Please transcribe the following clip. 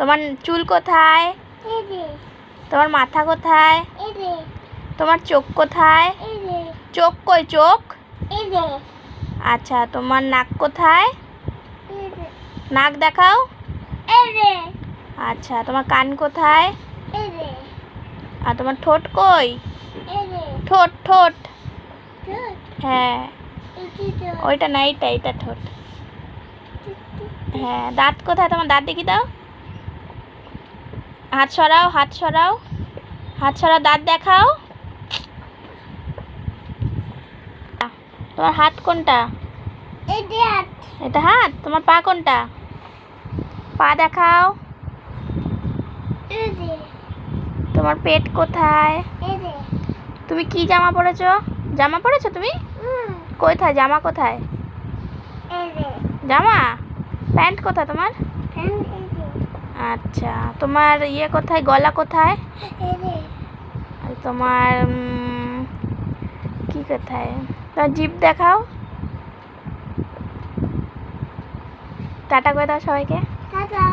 তোমার চুল কোথায়? তোমার মাথা কোথায়? তোমার চোখ কোথায়? চোখ কই চোখ? আচ্ছা তোমার নাক কোথায়? নাক দেখাও। আচ্ছা তোমার কান কোথায়? আর তোমার ঠোঁট কই? ঠোঁট ঠোঁট। হ্যাঁ। ওইটা না এইটা এইটা ঠোঁট। হ্যাঁ দাঁত কোথায়? তোমার দাঁত দেখি দাও। হাত সরাও হাত সরাও। হাত সরাও দাঁত দেখাও। তোমার হাত কোনটা? এটা হাত? তোমার পা কোনটা? পা দেখাও। তোমার পেট কোথায়? তুমি কি জামা পরেছো? জামা পরেছো তুমি? কোথায়? জামা কোথায়? জামা? প্যান্ট কোথায় তোমার? আচ্ছা তোমার ইয়ে কোথায় গলা কোথায়? তোমার কি কোথায়? তোমার জিপ দেখাও। টাটা করে দাও সবাইকে। টাটা।